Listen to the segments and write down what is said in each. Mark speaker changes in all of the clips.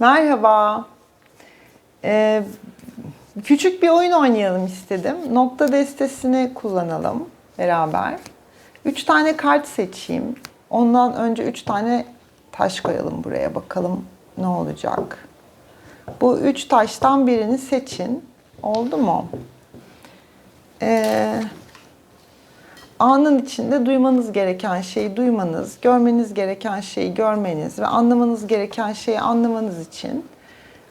Speaker 1: Merhaba. Ee, küçük bir oyun oynayalım istedim. Nokta destesini kullanalım beraber. Üç tane kart seçeyim. Ondan önce üç tane taş koyalım buraya. Bakalım ne olacak. Bu üç taştan birini seçin. Oldu mu? Ee, anın içinde duymanız gereken şeyi duymanız, görmeniz gereken şeyi görmeniz ve anlamanız gereken şeyi anlamanız için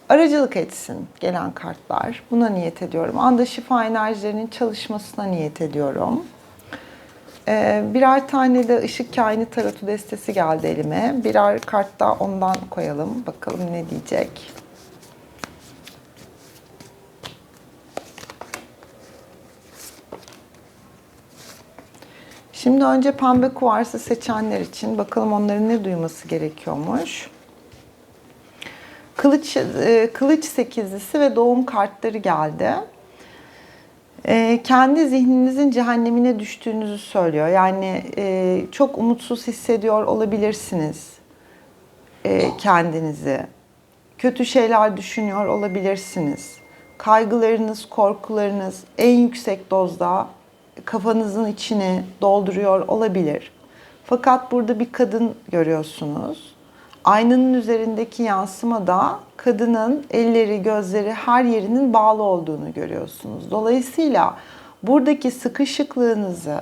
Speaker 1: aracılık etsin gelen kartlar. Buna niyet ediyorum. Anda şifa enerjilerinin çalışmasına niyet ediyorum. Ee, birer tane de ışık kaini tarotu destesi geldi elime. Birer kart da ondan koyalım. Bakalım ne diyecek. Şimdi önce pembe kuvarsı seçenler için bakalım onların ne duyması gerekiyormuş. Kılıç, e, kılıç sekizlisi ve doğum kartları geldi. E, kendi zihninizin cehennemine düştüğünüzü söylüyor. Yani e, çok umutsuz hissediyor olabilirsiniz kendinizi. Kötü şeyler düşünüyor olabilirsiniz. Kaygılarınız, korkularınız en yüksek dozda kafanızın içini dolduruyor olabilir. Fakat burada bir kadın görüyorsunuz. Aynanın üzerindeki yansımada kadının elleri, gözleri, her yerinin bağlı olduğunu görüyorsunuz. Dolayısıyla buradaki sıkışıklığınızı,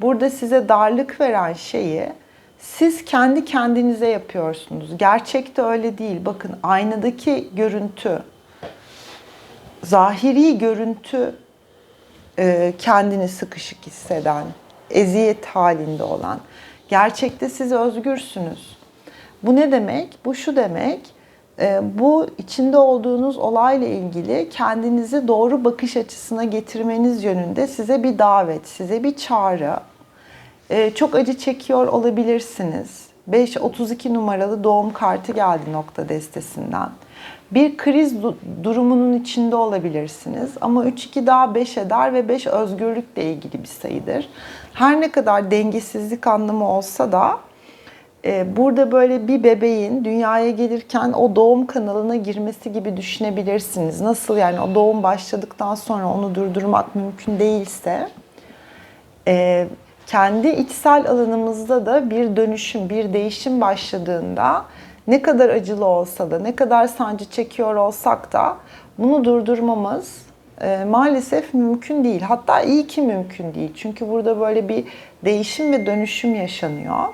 Speaker 1: burada size darlık veren şeyi siz kendi kendinize yapıyorsunuz. Gerçekte öyle değil. Bakın aynadaki görüntü, zahiri görüntü kendini sıkışık hisseden, eziyet halinde olan. Gerçekte siz özgürsünüz. Bu ne demek? Bu şu demek. e, Bu içinde olduğunuz olayla ilgili kendinizi doğru bakış açısına getirmeniz yönünde size bir davet, size bir çağrı. E, Çok acı çekiyor olabilirsiniz. 5-32 numaralı doğum kartı geldi nokta destesinden. Bir kriz du- durumunun içinde olabilirsiniz ama 3-2 daha 5 eder ve 5 özgürlükle ilgili bir sayıdır. Her ne kadar dengesizlik anlamı olsa da e, burada böyle bir bebeğin dünyaya gelirken o doğum kanalına girmesi gibi düşünebilirsiniz. Nasıl yani o doğum başladıktan sonra onu durdurmak mümkün değilse e, kendi içsel alanımızda da bir dönüşüm, bir değişim başladığında ne kadar acılı olsa da, ne kadar sancı çekiyor olsak da bunu durdurmamız e, maalesef mümkün değil. Hatta iyi ki mümkün değil. Çünkü burada böyle bir değişim ve dönüşüm yaşanıyor.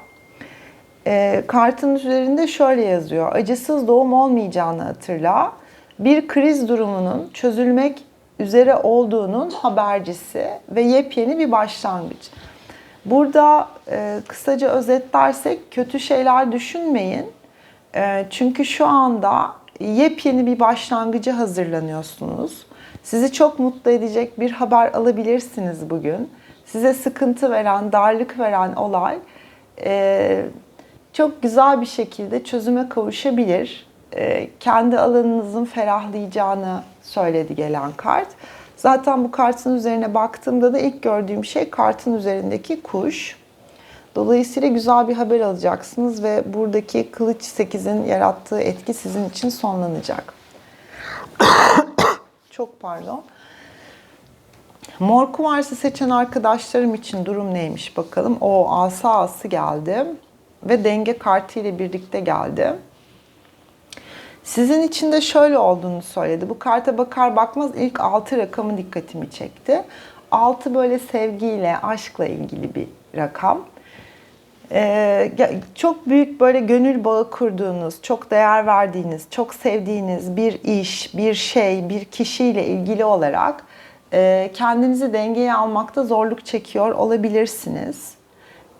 Speaker 1: E, kartın üzerinde şöyle yazıyor. Acısız doğum olmayacağını hatırla. Bir kriz durumunun çözülmek üzere olduğunun habercisi ve yepyeni bir başlangıç. Burada e, kısaca özetlersek kötü şeyler düşünmeyin. E, çünkü şu anda yepyeni bir başlangıcı hazırlanıyorsunuz. Sizi çok mutlu edecek bir haber alabilirsiniz bugün. Size sıkıntı veren, darlık veren olay e, çok güzel bir şekilde çözüme kavuşabilir. E, kendi alanınızın ferahlayacağını söyledi gelen kart. Zaten bu kartın üzerine baktığımda da ilk gördüğüm şey kartın üzerindeki kuş. Dolayısıyla güzel bir haber alacaksınız ve buradaki kılıç 8'in yarattığı etki sizin için sonlanacak. Çok pardon. Mor kumarsı seçen arkadaşlarım için durum neymiş bakalım. O asa ası geldi ve denge kartı ile birlikte geldi. Sizin için de şöyle olduğunu söyledi. Bu karta bakar bakmaz ilk 6 rakamı dikkatimi çekti. 6 böyle sevgiyle, aşkla ilgili bir rakam. Ee, çok büyük böyle gönül bağı kurduğunuz, çok değer verdiğiniz, çok sevdiğiniz bir iş, bir şey, bir kişiyle ilgili olarak e, kendinizi dengeye almakta zorluk çekiyor olabilirsiniz.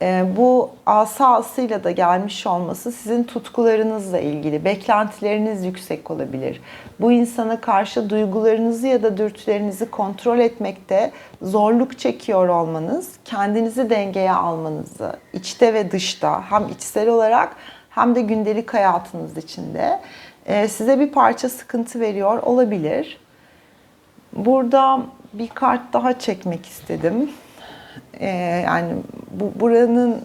Speaker 1: E, bu asasıyla da gelmiş olması sizin tutkularınızla ilgili, beklentileriniz yüksek olabilir. Bu insana karşı duygularınızı ya da dürtülerinizi kontrol etmekte zorluk çekiyor olmanız, kendinizi dengeye almanızı, içte ve dışta hem içsel olarak hem de gündelik hayatınız içinde e, size bir parça sıkıntı veriyor olabilir. Burada bir kart daha çekmek istedim. Ee, yani bu buranın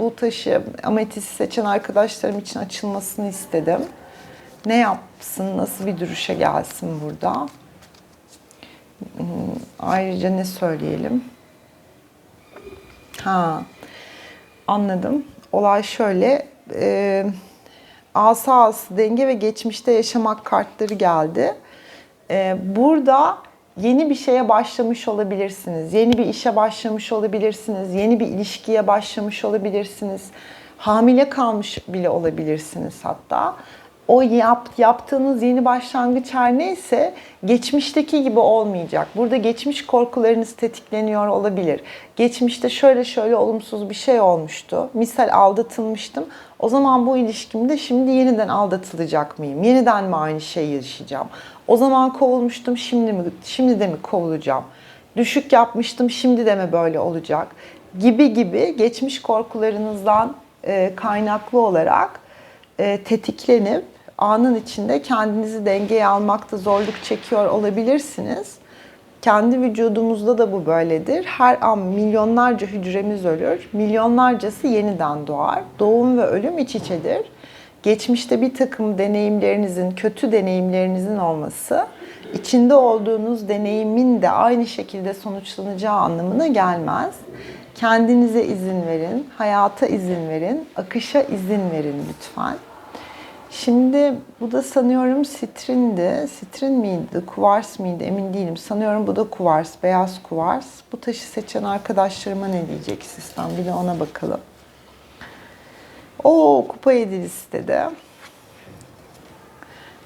Speaker 1: bu taşı ametist seçen arkadaşlarım için açılmasını istedim. Ne yapsın, nasıl bir duruşa gelsin burada? Hmm, Ayrıca ne söyleyelim? Ha, anladım. Olay şöyle. E, asa ası denge ve geçmişte yaşamak kartları geldi. E, burada yeni bir şeye başlamış olabilirsiniz. Yeni bir işe başlamış olabilirsiniz. Yeni bir ilişkiye başlamış olabilirsiniz. Hamile kalmış bile olabilirsiniz hatta. O yap, yaptığınız yeni başlangıç her neyse geçmişteki gibi olmayacak. Burada geçmiş korkularınız tetikleniyor olabilir. Geçmişte şöyle şöyle olumsuz bir şey olmuştu. Misal aldatılmıştım. O zaman bu ilişkimde şimdi yeniden aldatılacak mıyım? Yeniden mi aynı şeyi yaşayacağım? O zaman kovulmuştum, şimdi mi şimdi de mi kovulacağım? Düşük yapmıştım, şimdi de mi böyle olacak? Gibi gibi geçmiş korkularınızdan kaynaklı olarak tetiklenip anın içinde kendinizi dengeye almakta zorluk çekiyor olabilirsiniz. Kendi vücudumuzda da bu böyledir. Her an milyonlarca hücremiz ölür, milyonlarcası yeniden doğar. Doğum ve ölüm iç içedir. Geçmişte bir takım deneyimlerinizin, kötü deneyimlerinizin olması, içinde olduğunuz deneyimin de aynı şekilde sonuçlanacağı anlamına gelmez. Kendinize izin verin, hayata izin verin, akışa izin verin lütfen. Şimdi bu da sanıyorum sitrindi. Sitrin miydi, kuvars mıydı emin değilim. Sanıyorum bu da kuvars, beyaz kuvars. Bu taşı seçen arkadaşlarıma ne diyecek sistem? Bir de ona bakalım. O kupa yedi listede.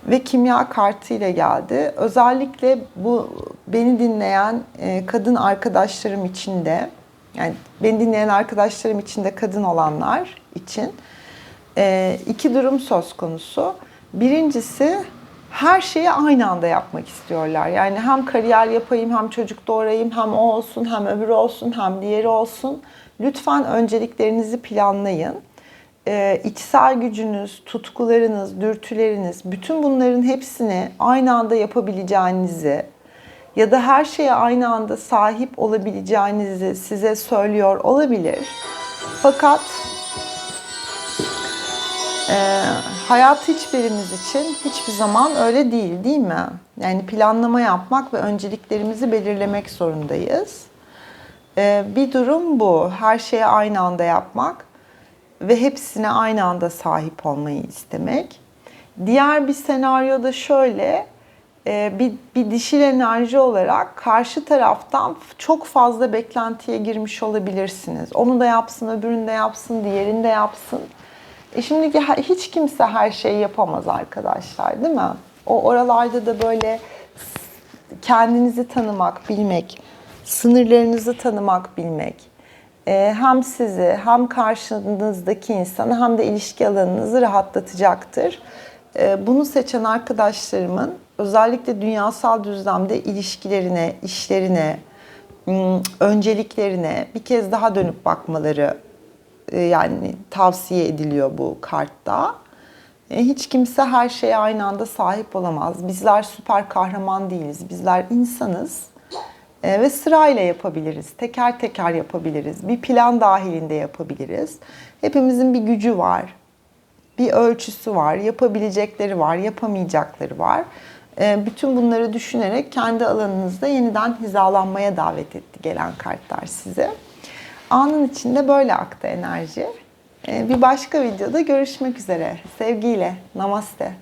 Speaker 1: Ve kimya kartı ile geldi. Özellikle bu beni dinleyen e, kadın arkadaşlarım için de yani beni dinleyen arkadaşlarım için de kadın olanlar için e, iki durum söz konusu. Birincisi her şeyi aynı anda yapmak istiyorlar. Yani hem kariyer yapayım, hem çocuk doğurayım, hem o olsun, hem öbürü olsun, hem diğeri olsun. Lütfen önceliklerinizi planlayın. Ee, içsel gücünüz, tutkularınız, dürtüleriniz, bütün bunların hepsini aynı anda yapabileceğinizi ya da her şeye aynı anda sahip olabileceğinizi size söylüyor olabilir. Fakat ee, hayat hiçbirimiz için hiçbir zaman öyle değil değil mi? Yani planlama yapmak ve önceliklerimizi belirlemek zorundayız. Ee, bir durum bu. Her şeye aynı anda yapmak ve hepsine aynı anda sahip olmayı istemek. Diğer bir senaryo da şöyle. e, Bir, bir dişil enerji olarak karşı taraftan çok fazla beklentiye girmiş olabilirsiniz. Onu da yapsın, öbürünü de yapsın, diğerini de yapsın. E şimdi hiç kimse her şeyi yapamaz arkadaşlar değil mi? O oralarda da böyle kendinizi tanımak, bilmek, sınırlarınızı tanımak, bilmek e, hem sizi hem karşınızdaki insanı hem de ilişki alanınızı rahatlatacaktır. E, bunu seçen arkadaşlarımın özellikle dünyasal düzlemde ilişkilerine, işlerine, önceliklerine bir kez daha dönüp bakmaları yani tavsiye ediliyor bu kartta. E, hiç kimse her şeye aynı anda sahip olamaz. Bizler süper kahraman değiliz. Bizler insanız. E, ve sırayla yapabiliriz. Teker teker yapabiliriz. Bir plan dahilinde yapabiliriz. Hepimizin bir gücü var. Bir ölçüsü var. Yapabilecekleri var. Yapamayacakları var. Bütün bunları düşünerek kendi alanınızda yeniden hizalanmaya davet etti gelen kartlar size. Anın içinde böyle aktı enerji. Bir başka videoda görüşmek üzere. Sevgiyle. Namaste.